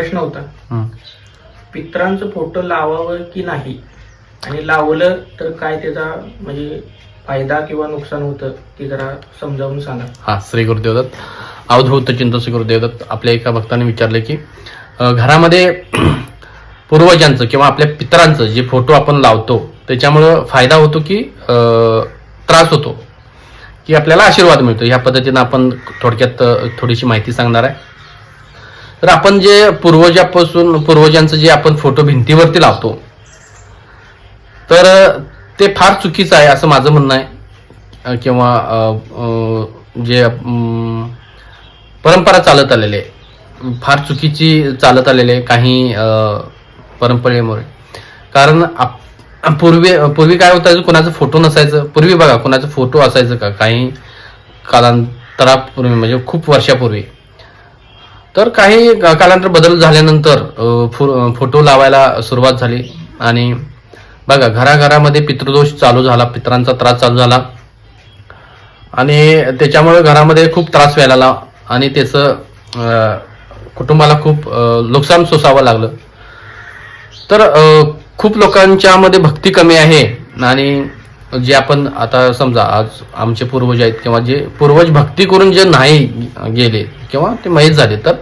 प्रश्न होता. पित्रांचं फोटो लावावं की नाही? आणि लावलं तर काय त्याचा म्हणजे फायदा किंवा नुकसान होतं ते जरा समजावून सांगा. हा श्री गुरुदेव दत्त. अवधूत चिंत श्री गुरुदेव दत्त. आपल्या एका भक्ताने विचारले की घरामध्ये पूर्वजांचं किंवा आपल्या पितरांचं जे फोटो आपण लावतो त्याच्यामुळं फायदा होतो की त्रास होतो? की आपल्याला आशीर्वाद मिळतो? ह्या पद्धतीनं आपण थोडक्यात थोडीशी माहिती सांगणार आहे. तर आपण जे पूर्वजापासून पूर्वजांचं जे आपण फोटो भिंतीवरती लावतो तर ते फार चुकीचं आहे असं माझं म्हणणं आहे. किंवा जे परंपरा चालत आलेली आहे. फार चुकीची चालत आलेली आहे काही परंपरेमुळे. कारण आप पूर्वी पूर्वी काय होतं कोणाचं फोटो नसायचं. पूर्वी बघा कोणाचा फोटो असायचं का? काही कालांतरापूर्वी म्हणजे खूप वर्षापूर्वी. तर काही कालांतर बदल झाल्यानंतर फोटो लावायला सुरुवात झाली. आणि बघा घराघरामध्ये पितृदोष चालू झाला पितरांचा त्रास चालू झाला. आणि त्याच्यामुळे घरामध्ये खूप त्रास व्हायला लागला. आणि त्याचं कुटुंबाला खूप नुकसान सोसावं लागलं. तर खूप लोकांच्या मध्ये भक्ती कमी आहे. आणि जे आपण आता समजा आज आमचे पूर्वज आहेत किंवा जे पूर्वज भक्ती करून जे नाही गेले किंवा ते माहीत झाले तर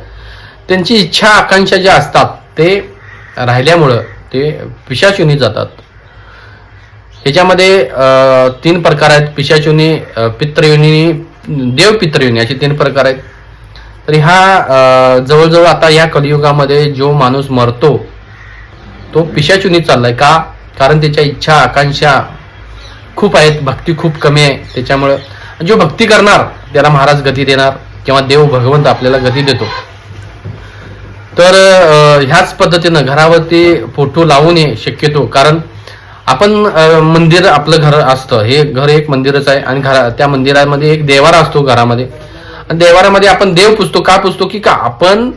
त्यांची इच्छा आकांक्षा ज्या असतात ते राहिल्यामुळं ते पिशाचुनी जातात. ह्याच्यामध्ये तीन प्रकार आहेत. पिशाचुनी अ, पित्रयुनी देव पित्रयुनी असे तीन प्रकार आहेत. तर ह्या जवळजवळ आता या कलियुगामध्ये जो माणूस मरतो तो पिशाचुनी चाललाय. का? कारण त्याच्या इच्छा आकांक्षा खूप आहेत भक्ती खूप कमी आहे. त्याच्यामुळं जो भक्ती करणार त्याला महाराज गती देणार किंवा देव भगवंत आपल्याला गती देतो. तर ह्याच पद्धतीनं घरावरती फोटो लावू नये शक्यतो. कारण आपण मंदिर आपलं घर असतं. हे घर एक मंदिरच आहे आणि घरा त्या मंदिरामध्ये एक देवारा असतो घरामध्ये. आणि देवारामध्ये आपण देव पुजतो का पुजतो की का आपण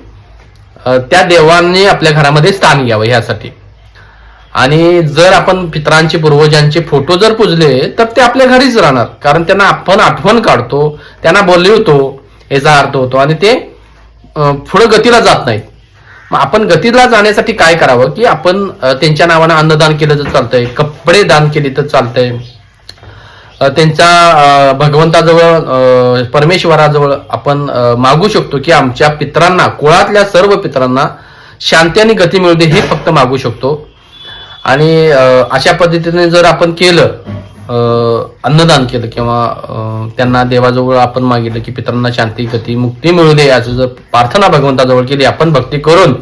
त्या देवाने आपल्या घरामध्ये स्थान घ्यावं ह्यासाठी. आणि जर आपण पितरांचे पूर्वजांचे फोटो जर पुजले तर ते आपल्या घरीच राहणार. कारण त्यांना आपण आठवण काढतो त्यांना बोलवतो याचा अर्थ होतो. आणि ते पुढं पुढे गतीला जात नाहीत. मग आपण गतीला जाण्यासाठी काय करावं की आपण त्यांच्या नावानं अन्नदान केलं तर चालतंय कपडे दान केले तर चालतंय. त्यांच्या भगवंताजवळ परमेश्वराजवळ आपण मागू शकतो की आमच्या पितरांना कुळातल्या सर्व पितरांना शांती आणि गती मिळू दे हे फक्त मागू शकतो. आणि अशा पद्धतीने जर आपण केलं अन्नदान केलं किंवा त्यांना देवाजवळ आपण मागितलं की पितरांना शांती गती मुक्ती मिळू दे याचं जर प्रार्थना भगवंताजवळ केली आपण भक्ती करून